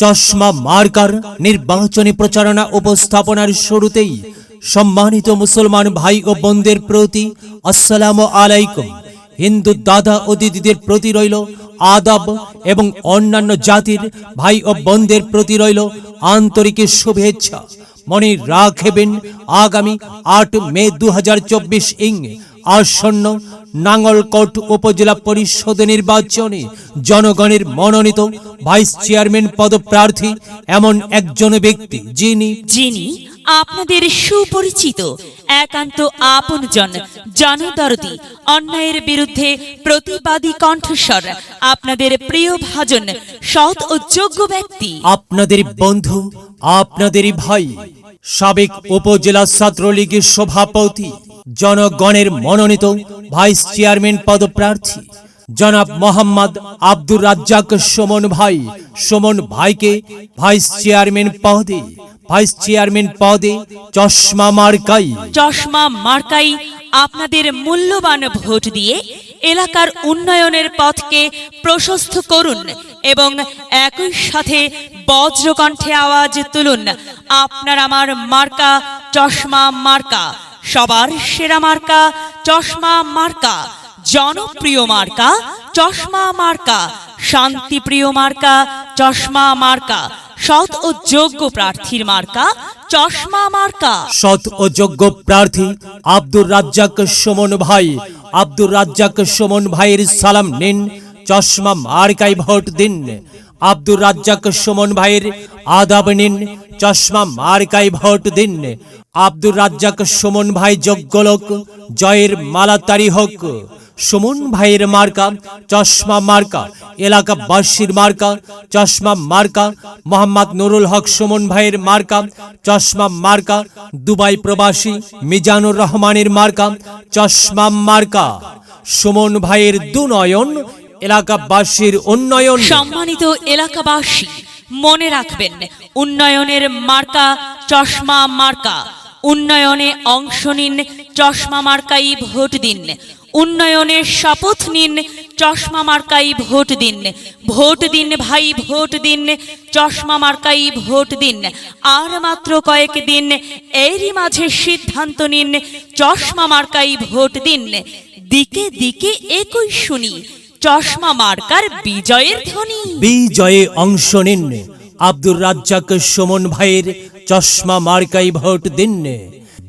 চশমা মার্কার নির্বাচনী প্রচারণা উপস্থাপনার শুরুতেই সম্মানিত মুসলমান ভাই ও বোনদের প্রতি আসসালামু আলাইকুম। হিন্দু দাদা ও দিদিদের প্রতি রইল আদাব এবং অন্যান্য জাতির ভাই ও বোনদের প্রতি রইল আন্তরিক শুভেচ্ছা। মনে রাখবেন, আগামী আট মে দু হাজার চব্বিশ ইং আসন্ন নাঙ্গলকোট উপজেলা পরিষদ নির্বাচনে জনগণের মনোনীত ভাইস চেয়ারম্যান পদপ্রার্থী এমন একজন ব্যক্তি যিনি যিনি আপনাদের সুপরিচিত একান্ত আপনজন জনদরদি অন্যায়ের বিরুদ্ধে প্রতিবাদী কণ্ঠস্বর আপনাদের প্রিয় ভাজন সৎ ও যোগ্য ব্যক্তি। আপনাদের বন্ধু আপনাদেরই ভাই সাবেক উপজেলা ছাত্রলীগের সভাপতি জনগণের মনোনীত ভাইস চেয়ারম্যান পদপ্রার্থী জনাব মোহাম্মদ আব্দুর রাজ্জাক সুমন ভাই। সুমন ভাইকে ভাইস চেয়ারম্যান পদে, ভাইস চেয়ারম্যান পদে চশমা মার্কাই। চশমা মার্কাই আপনাদের মূল্যবান ভোট দিয়ে এলাকার উন্নয়নের পথকে প্রশস্ত করুন এবং একই সাথে বজ্রকণ্ঠে আওয়াজ তুলুন। আপনার আমার মার্কা, চশমা মার্কা। সবার সেরা মার্কা চশমা মার্কা, জনপ্রিয় মার্কা চশমা মার্কা, শান্তিপ্রিয় মার্কা চশমা মার্কা, সৎ ও যোগ্য প্রার্থীর মার্কা চশমা মার্কা। সৎ ও যোগ্য প্রার্থী আব্দুর রাজ্জাক সুমন ভাই। আব্দুর রাজ্জাক সুমন ভাইয়ের সালাম নিন, চশমা মার্কাই ভোট দিন। আব্দুর রাজ্জাক সুমন ভাইয়ের আদাব নিন, চশমা মার্কাই ভোট দিন। আব্দুর রাজ্জাক সুমন ভাই যোগ্য লোক, জয়ের মালাতারি হোক। সুমন ভাইয়ের মার্কা, চশমা মার্কা, এলাকাবাসীর মার্কা, চশমা মার্কা, মোহাম্মদ নুরুল হক সুমন ভাইয়ের মার্কা, চশমা মার্কা, দুবাই প্রবাসী মিজানুর রহমানের মার্কা, চশমা মার্কা। সুমন ভাইয়ের দুনয়ন এলাকাবাসীর উন্নয়ন। সম্মানিত এলাকাবাসী, মনে রাখবেন, উন্নয়নের মার্কা, চশমা মার্কা। উন্নয়নে অংশ নিন, চশমা মার্কাই ভোট দিন। উন্নয়নের শপথ নিন, চশমা মার্কাই ভোট দিন। ভোট দিন ভাই, ভোট দিন, চশমা মার্কাই ভোট দিন। আর মাত্র কয়েক দিন, এরই মাঝে সিদ্ধান্ত নিন, চশমা মার্কাই ভোট দিন। দিকে দিকে একই শুনি, চশমা মার্কার বিজয়ের ধ্বনি। বিজয়ে অংশ নিন, আব্দুর রাজ্জাক সুমন ভাইয়ের চশমা মার্কাই ভোট দিন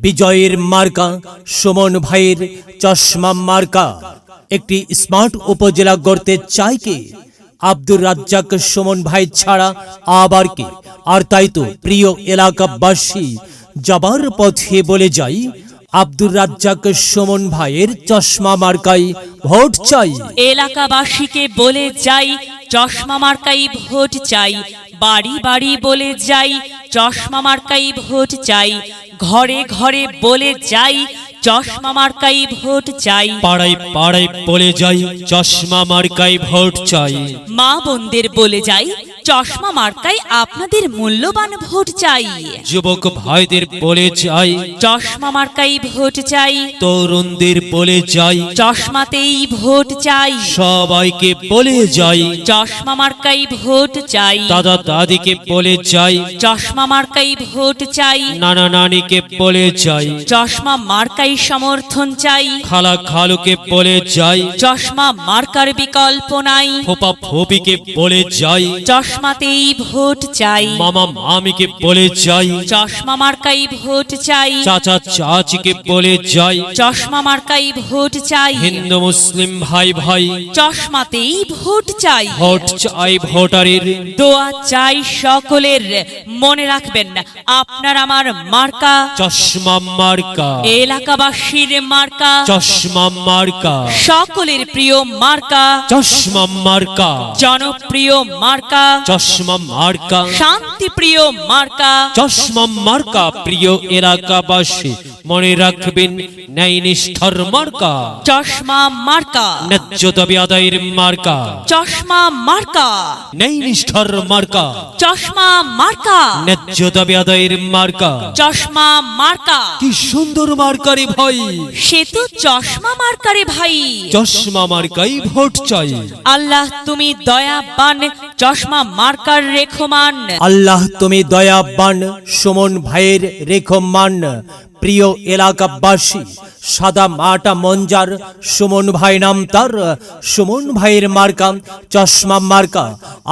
বিজয়ের মার্কা সুমন ভাইয়ের চশমা মার্কা। একটি স্মার্ট উপজেলা গড়তে চাই কে? আব্দুর রাজ্জাক সুমন ভাই ছাড়া আবার কে? আর তাই তো প্রিয় এলাকাবাসী, যাবার পথে বলে যাই, আব্দুর রাজ্জাক সুমন ভাইয়ের চশমা মার্কাই ভোট চাই। এলাকাবাসীকে বলে যাই, চশমা মার্কাই ভোট চাই বাড়ি বাড়ি বলে যাই চশমা মার্কাই ভোট চাই ঘরে ঘরে বলে যাই চশমা মার্কাই ভোট চাই। পাড়ায় পাড়ায় বলে যাই চশমা মার্কাই ভোট চাই। মা বোনদের বলে যাই চশমা মার্কাই আপনাদের মূল্যবান ভোট চাই। যুবক ভাইদের বলে যাই চশমা মার্কাই ভোট চাই। তরুণদের বলে যাই চশমাতেই ভোট চাই। সবাইকে বলে যাই। চশমা মার্কাই ভোট চাই। দাদা দাদিকে বলে যাই চশমা মার্কাই ভোট চাই। নানা নানিকে বলে যাই চশমা মার্কাই সমর্থন চাই। খালা খালুকে বলে যাই। চশমা মার্কার বিকল্প নাই। ফোপা ফোপিকে বলে যাই। চশমাতেই ভোট চাই। মামা মামিকে বলে যাই। চশমা মার্কাই ভোট চাই। চাচা চাচিকে বলে যাই। চশমা মার্কাই ভোট চাই। হিন্দু মুসলিম ভাই ভাই। চশমাতেই ভোট চাই। ভোট চাই ভোটারের। দোয়া চাই সকলের। মনে রাখবেন আপনার আমার মার্কা। চশমা মার্কা। এলাকাবাসীর মার্কা। চশমা মার্কা। সকলের প্রিয় মার্কা। চশমা মার্কা। জনপ্রিয় মার্কা। চশমা মার্কা। শান্তিপ্রিয় মার্কা। চশমা মার্কা প্রিয় এলাকাবাসী মনে রাখবেন ন্যায় নিষ্ঠার মার্কা। চশমা মার্কা। ন্যায্য দাবি আদায়ের মার্কা। চশমা মার্কা। ন্যায় নিষ্ঠার মার্কা। চশমা মার্কা। ন্যায্য দাবি আদায়ের মার্কা। চশমা মার্কা। কি সুন্দর মার্কারে ভাই। সে তো চশমা মার্কারে ভাই। চশমা মার্কাই ভোট চাই। আল্লাহ তুমি দয়াবান চশমা মার্কার রেখমান। আল্লাহ তুমি দয়াবান, সুমন ভাইয়ের রেখমান, প্রিয় এলাকাবাসী, সাদা মাটা মঞ্জার সুমন ভাই নাম তার, সুমন ভাইয়ের মার্কা, চশমা মার্কা,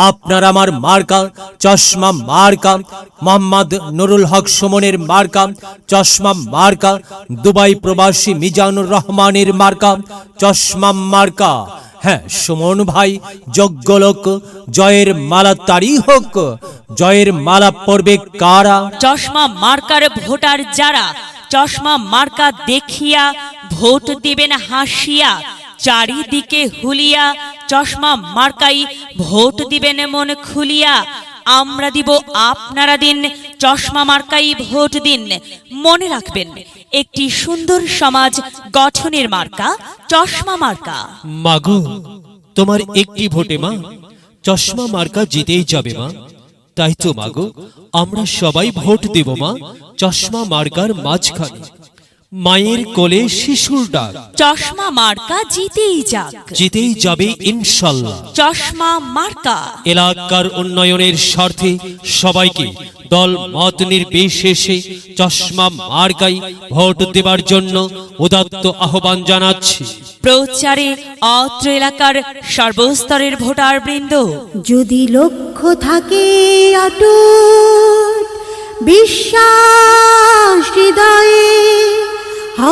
আপনার আমার মার্কা, চশমা মার্কা, মোহাম্মদ নুরুল হক সুমনের মার্কা, চশমা মার্কা, দুবাই প্রবাসী মিজানুর রহমানের মার্কা, চশমা মার্কা হ্যাঁ সুমন ভাই যোগ্য লোক, জয়ের মালা তারই হোক। জয়ের মালা পড়বে কারা? চশমা মার্কার ভোটার যারা, চশমা মার্কা দেখিয়া ভোট দিবেন হাসিয়া, চারিদিকে হুলিয়া, চশমা মার্কাই ভোট দিবেন মন খুলিয়া। আমরা দিব আপনারা দিন চশমা মার্কাই ভোট দিন। মনে রাখবেন, একটি সুন্দর সমাজ গঠনের মার্কা, চশমা মার্কা। মাগু, তোমার একটি ভোটে মা, চশমা মার্কা জিতেই যাবে মা। তাই তো মাগু, আমরা সবাই ভোট দেব মা, চশমা মার্কার মাঝখানে। মায়ের কোলে শিশুর ডাক। চশমা মার্কা জিতেই যাক। জিতেই যাবে ইনশাল্লাহ। চশমা মার্কা। এলাকার উন্নয়নের স্বার্থে সবাইকে দল মত নির্বিশেষে চশমা মার্কাই ভোট দেবার জন্য উদাত্ত আহ্বান জানাচ্ছি। প্রচারে অত্র এলাকার সর্বস্তরের ভোটার বৃন্দ যদি লক্ষ্য থাকে অটুট বিশ্বাস হৃদয়ে